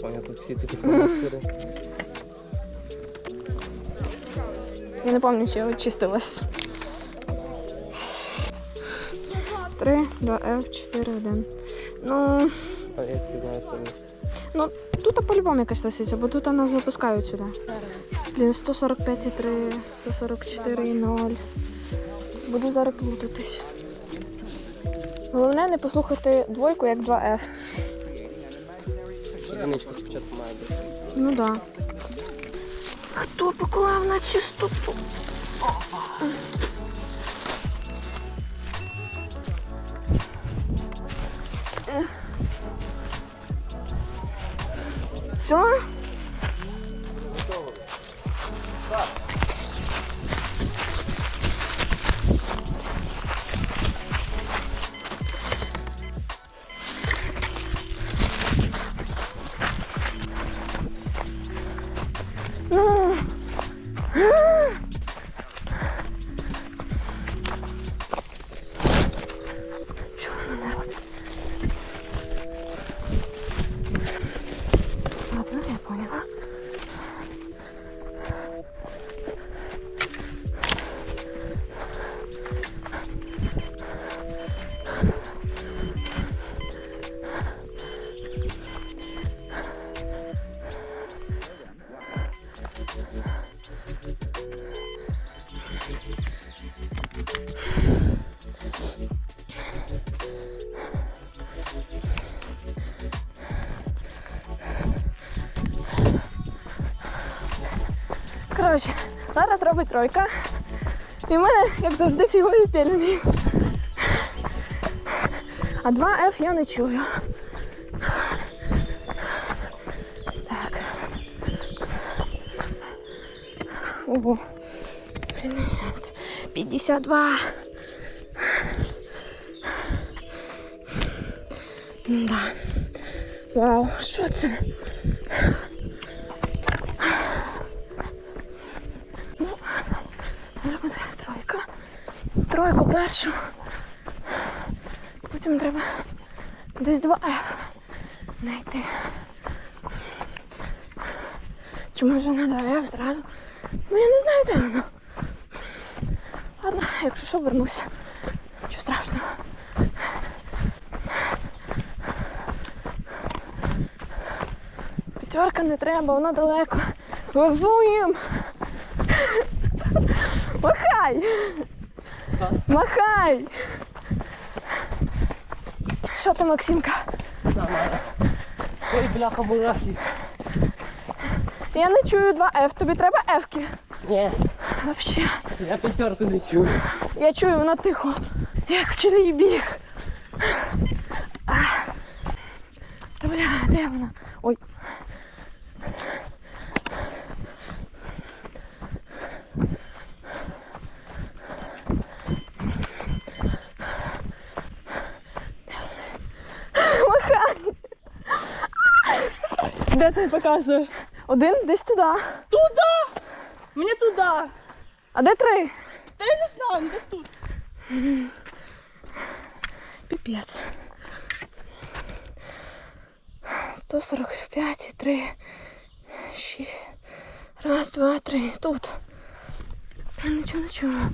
Понял, тут всі такі фломастери. Я не пам'ятаю, чи я очистилась. 3, 2, F, 4, 1. Ну, А як ти знаєш, що вони? ну тут по-любому якась лисиця, бо тут нас випускають сюди. Блін, 145,3, 144,0. Буду зараз плутатись. Головне не послухати двойку як 2F. Одиничка спочатку має бути. Ну да. Хто поклав на чистоту? Коротше, зараз робить тройка. І в мене, як завжди, фігові пельмені. А 2F я не чую. Так. Ого. 50. 52. Да. Вау, що це? Тройку першу. Потім треба десь 2F знайти. Чи може на 2F зразу? Ну я не знаю, де воно. Ладно, якщо що, вернуся. Нічого страшного. П'ятерка не треба, вона далеко. Газуєм! Махай! Махай! Що ти, Максимка? Нормально. Ой, бляха, мурахи. Я не чую 2F, тобі треба F-ки. Ні, Вообще. я п'ятерку не чую. Я чую, вона тихо. Як вчитель біг. Та бля, де вона? Ой. Махай. Де ти показує? Один десь туди. Туда! Мені туди! А де три? Та я не знаю, десь тут. Піпець. 145 і 3. 6. Раз, два, три. Тут. Нічого не чую.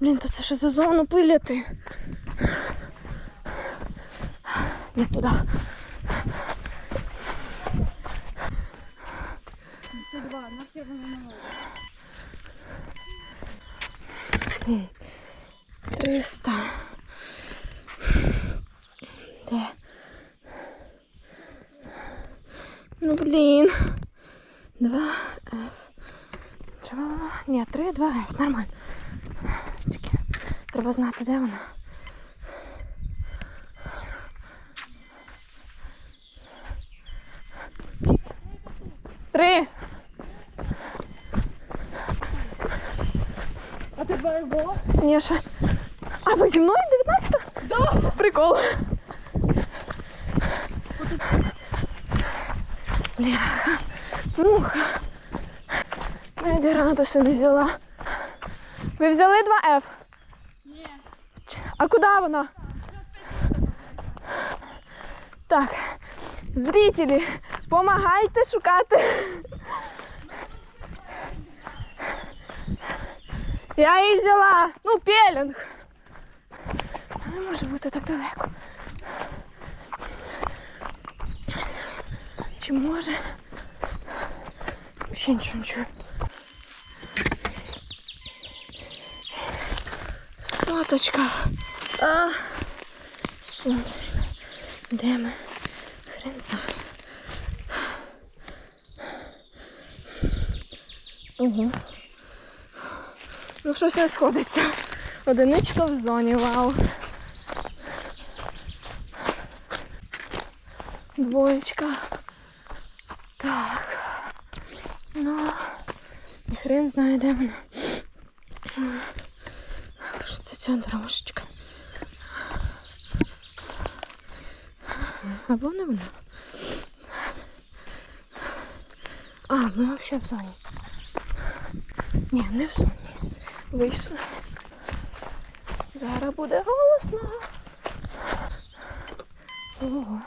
Блін, то це ще за зону пиляти. Не туди. Це два, нахер воно не. 300. Де? Ну, блін. 2 F. Треба. Ні, 3, 2 F. Нормально. Тільки треба знати, де вона. Три. А ти було? Ні, ще. А ви зі мною 19? Да. Прикол. Бляха. Муха. Навіть градуси не взяла. Ви взяли 2F? Ні. А куди вона? Так, зрителі, помагайте шукати. Я її взяла. Ну, пелінг. Не може бути так далеко. Чи може? Ще нічого не чую. Соточка. А, соточка. Де ми? Хрен знає. Угу. Ну, щось не сходиться. Одиничка в зоні, вау. Двоєчка. Так. Ну, і хрен знає, де вона. Що це ця дорожечка? Або не вона. А, ми взагалі в зоні. Ні, не в зоні. Вийшли. Зараз буде голосно. Ого.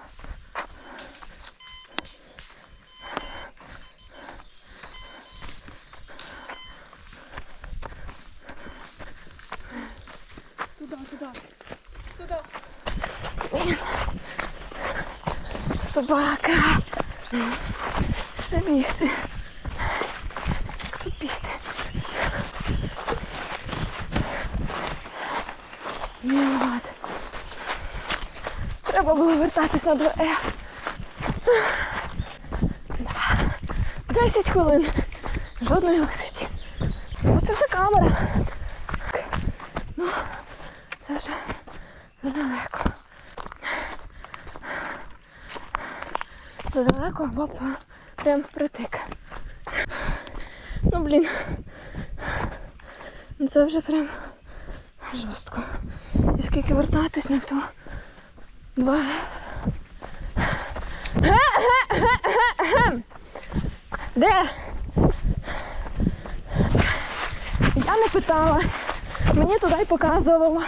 Туда, туда. Собака. Що бігти? Тут бігти. Мілад. Треба на 2F. 10 хвилин. Жодної лисиці. Оце все камера. Ну, це вже задалеко. Задалеко по- прям впритик. Ну, блін. Ну, Це вже прям жорстко. І скільки вертатись на то. Два. Де? Я не питала. Мені туди й показувало.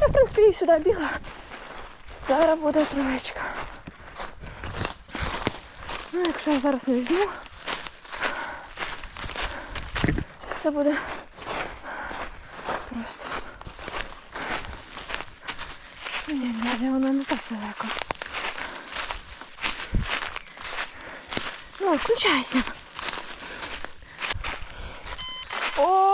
Я, в принципі, і сюди бігла. Зараз буде троєчка. Ну, якщо я зараз не візьму, це буде просто. Ні, ні, вона не так далеко. Ну, включайся. О!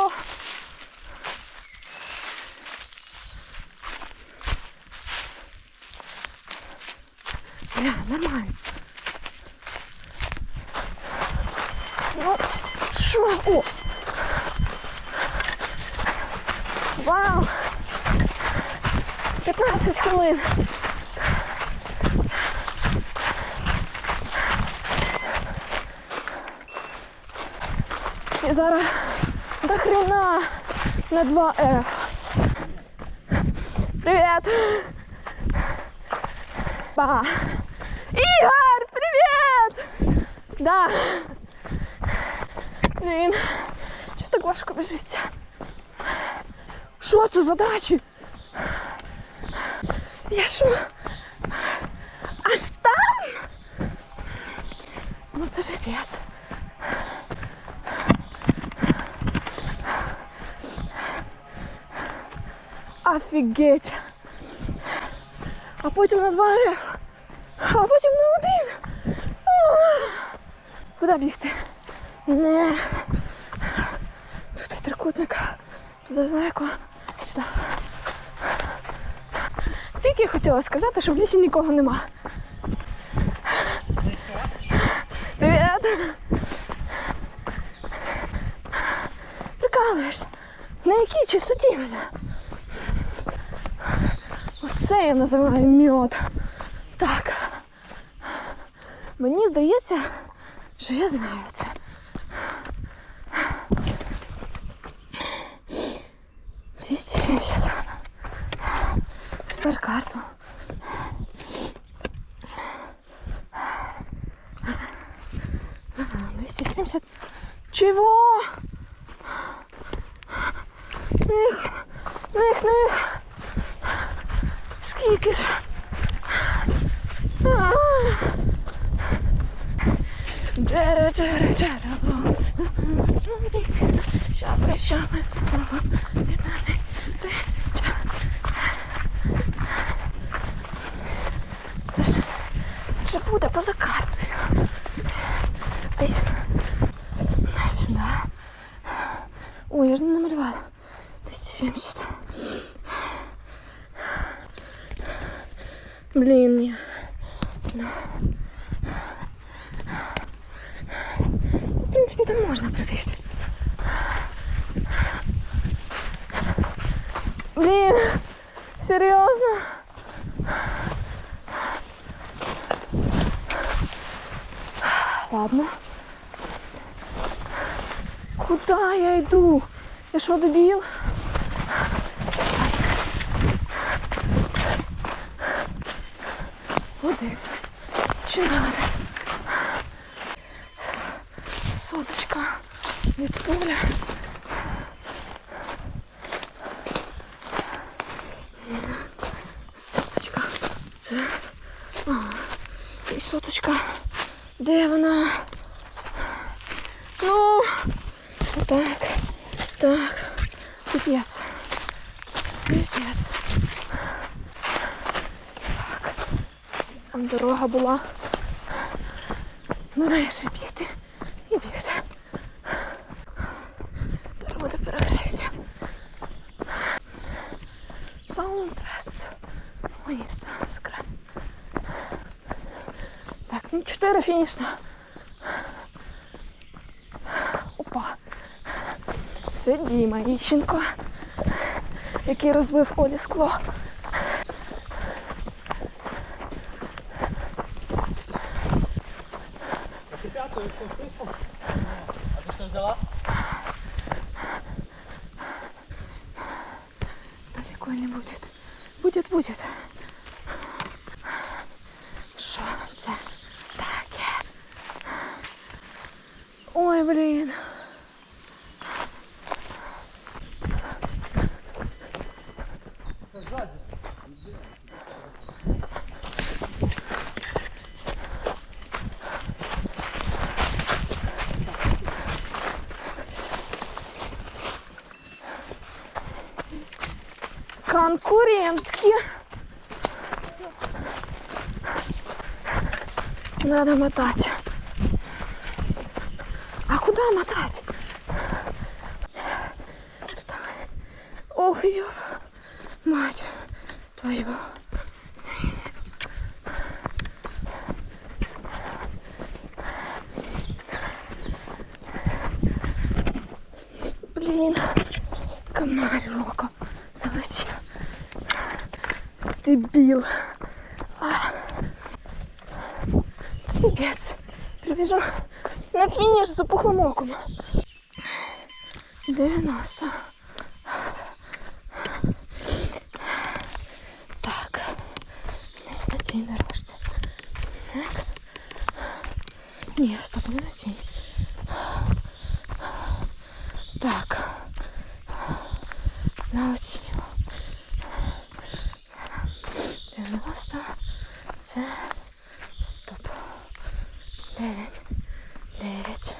на 2F. Привіт! Па! Ігор, привіт! Да. Блін, чого так важко біжиться? Що це за дачі? Я що? Аж там? Ну це піпець. Офігеть. А потім на 2F. А потім на один. Куди бігти? Не. Тут трикутник. Туди далеко. Сюди. Тільки хотіла сказати, що в лісі нікого нема. Привіт! Прикалуєшся? На якій чистоті мене? Оце я називаю мед. Так. Мені здається, що я знаю це. Двісті. Тепер карту. буде поза картою. Ай. Сюди. Ой, я ж не намалювала. 270. Блін, ні. В принципі, там можна пробігти. Я що, дебіл? Один. Надо? Соточка від поля. Соточка. Це. О, і соточка. Де вона? Ну. Так. Так. Пипец. Пиздец. Так. Там дорога була. Ну, дай ще бігти. І бігти. Тепер буде перегрейся. Саундтрес. Там скрай. Так, ну чотири фінішна. Опа. Це Діма Іщенко, який розбив Олі скло. Далеко не будет. Будет, будет. Що це таке? Ой, блін. Конкурентки. Надо мотать. А куда мотать? Десь на цій дорожці. Так. Ні, стоп, не на цій. Так. На оцій. 90. Це стоп. 9. 9.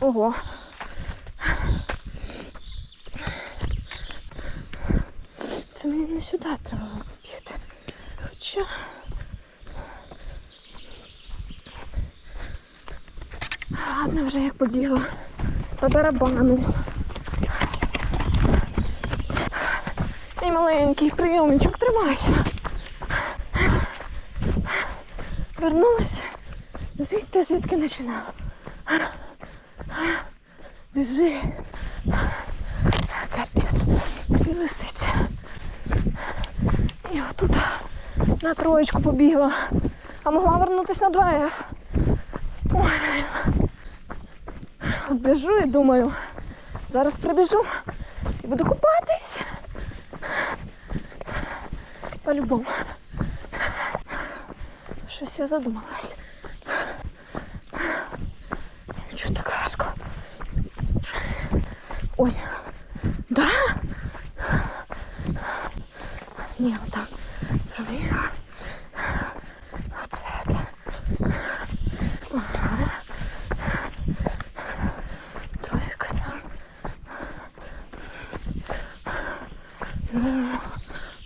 Ого. Це мені не сюди треба бігти. Хоча. Ладно, вже як побігла. По барабану. Мій маленький прийомничок, тримайся. Вернулася звідти, звідки починала. Біжи. Капець. І лисиця. І отуда на троєчку побігла. А могла вернутися на 2Ф. Ой, блін. От біжу і думаю, зараз прибіжу і буду купатись. По-любому. Щось я задумалась. Чого так важко? Ой. Да? Ні, отак. Пробіг.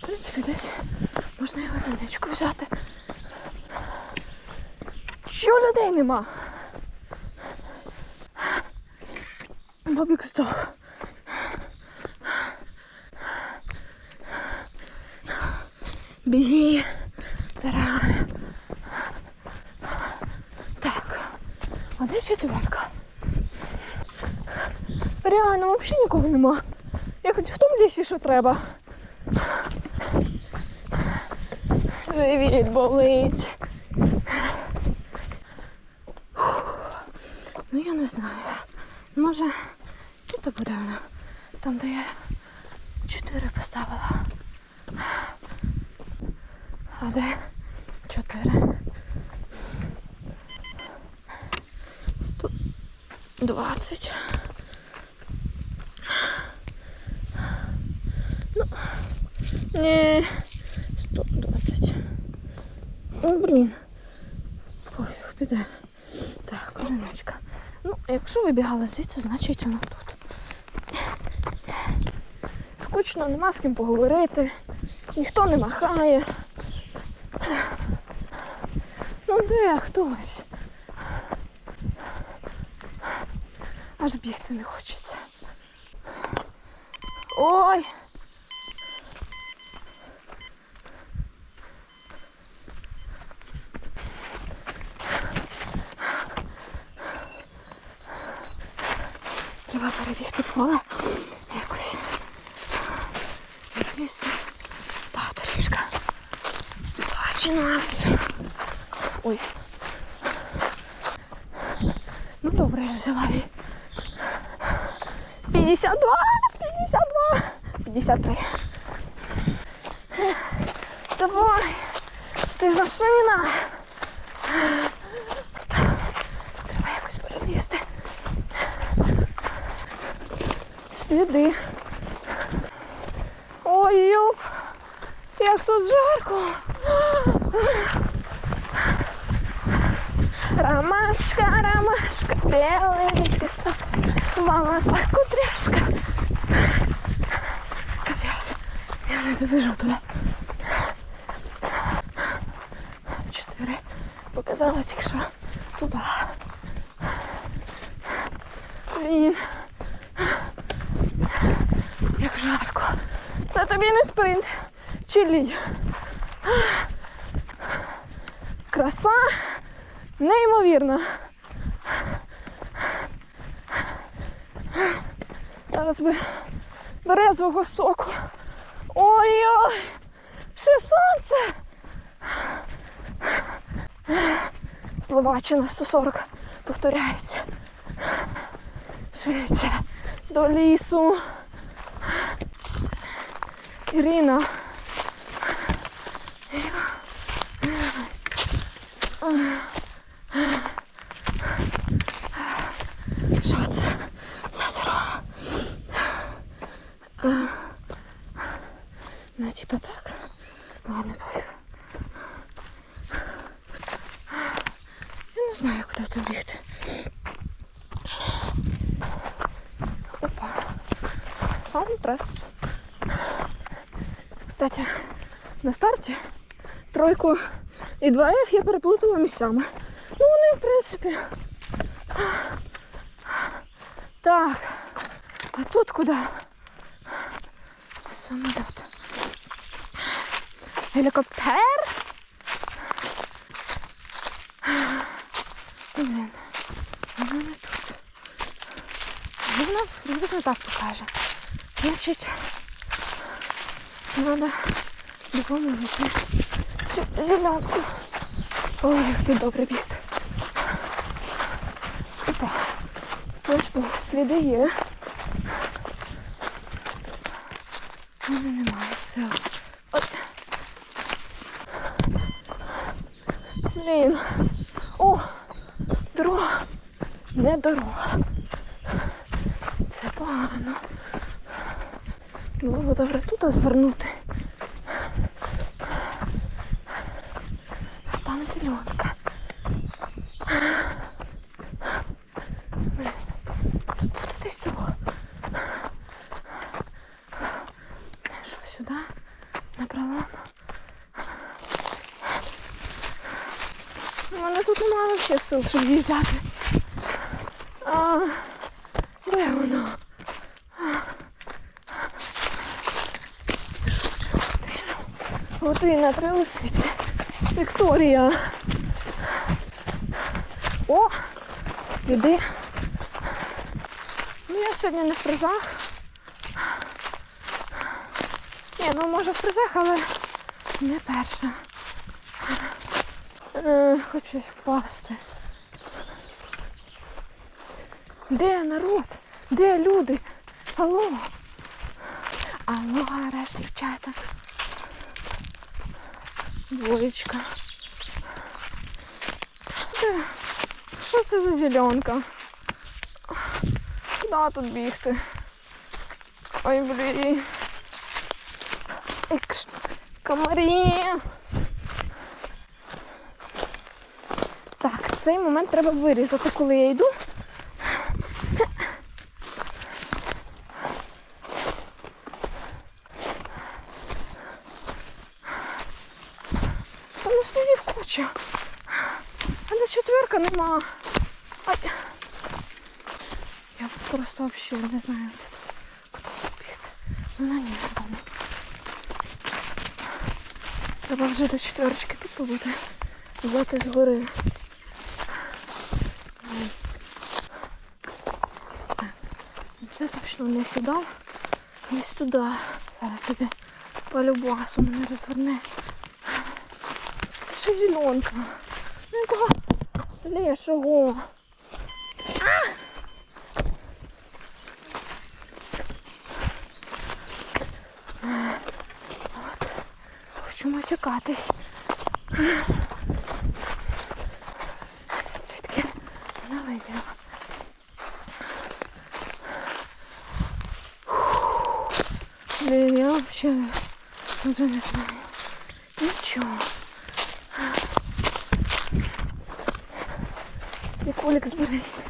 в принципі, десь можна і одиничку взяти. Що людей нема? Бобік здох. Біги. Тарай. Так. А де четверка? Реально, взагалі нікого нема. Я хоч в тому лісі, що треба. Живіт болить. Ну я не знаю. Може, тут буде вона. Там, де я чотири поставила. А де чотири? Сто двадцять. Ну, ні, 120. Ну, блін. Пофіг, піде. Так, одиничка. Ну, якщо вибігала звідси, значить вона тут. Скучно, нема з ким поговорити, ніхто не махає. Ну де хтось? Аж бігти не хочеться. Ой! Треба перебігти поле якось. Та доріжка. Бачу нас. Ой. Ну добре, я взяла її. 52, 52, 53. Давай. Ти ж машина. Тут треба якось перелізти. Сліди. Ой, йоп, як тут жарко. Ромашка, ромашка, белый листок, в волосах кудряшка. Капец, я не добіжу туди. Чотири. Показала тільки що туди. Блін. Як жарко. Це тобі не спринт. Чи лінь. Краса неймовірна. Зараз би березового соку. Ой-ой! Ще сонце! Словаччина 140 повторяється. Швидше до лісу. Ірина. Що це за дорога? А, Ну, типа так. Ладно, пофіг. Я не знаю, куди тут бігти. Опа. Сам прес. Кстати, на старті тройку і 2F я переплутала місцями. Ну, вони, в принципі. Так. А тут куди? Самоліт. Гелікоптер? Блін. Вона не тут. Вона приблизно так покаже. Значить, треба допомогти цю зеленку. Ой, як тут добре бігти. Опа. Хтось був, сліди є. Мене немає все. От. Блін. О! Дорога. Не дорога. Це погано. Було б добре тут звернути. А там зеленка. Тут буде десь дорога. Що сюди? Напролом. У мене тут немає взагалі сил, щоб її взяти. А, де воно? Що вже година? Година, три лисиці. Вікторія. О, сліди. Ну, я сьогодні не в призах. Ні, ну може в призах, але не перша. Е, хочу впасти. Де народ? Де люди? Алло? Алло, гараж, дівчата. Двоєчка. Що це за зеленка? Куди тут бігти? Ой, блін. Комарі. Так, цей момент треба вирізати, коли я йду. Там куча. Але четверка нема. Ай. Я просто взагалі не знаю. Куди бігти. Ну на ні, напевно. Треба вже до четверочки тут побути. Взяти згори. Це точно не сюди. Десь туди. Зараз тобі по любасу мене розверне. Ще зеленка. Ну якого лешого. Хочу матюкатись. Звідки вона вибігла? Блін, я взагалі вже не знаю. Нічого. Як Олік зберись.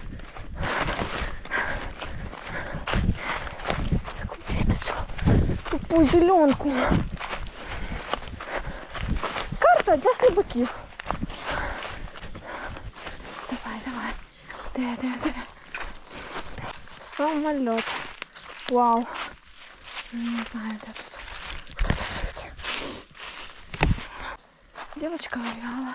Купити цю тупу зеленку. Карта для слабаків. Давай, давай. Де, де, де? Самоліт. Вау. Не знаю, де тут. Куди тут бігти? Девочка увяла.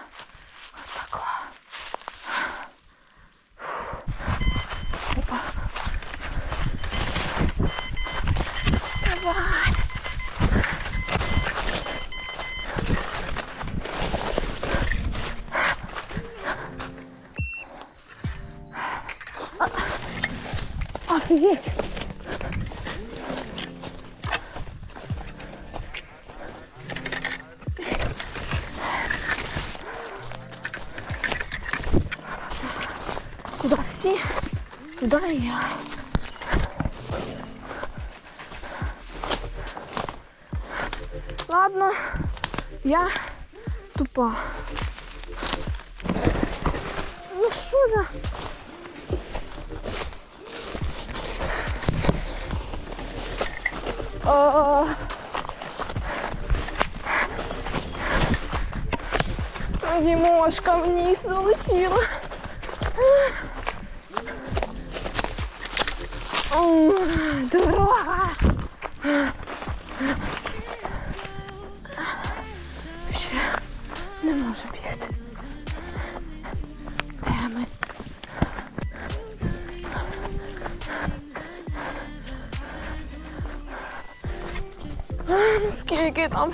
Ну О. Дімошка вниз залетіла. Ну Скільки там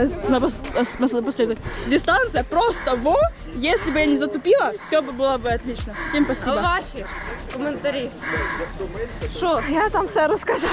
нас на пос- ос- пос- последовать? Дистанция просто во. Если бы я не затупила, все бы было бы отлично. Всем спасибо. Ваші коментарі. Что? Я там все розказала.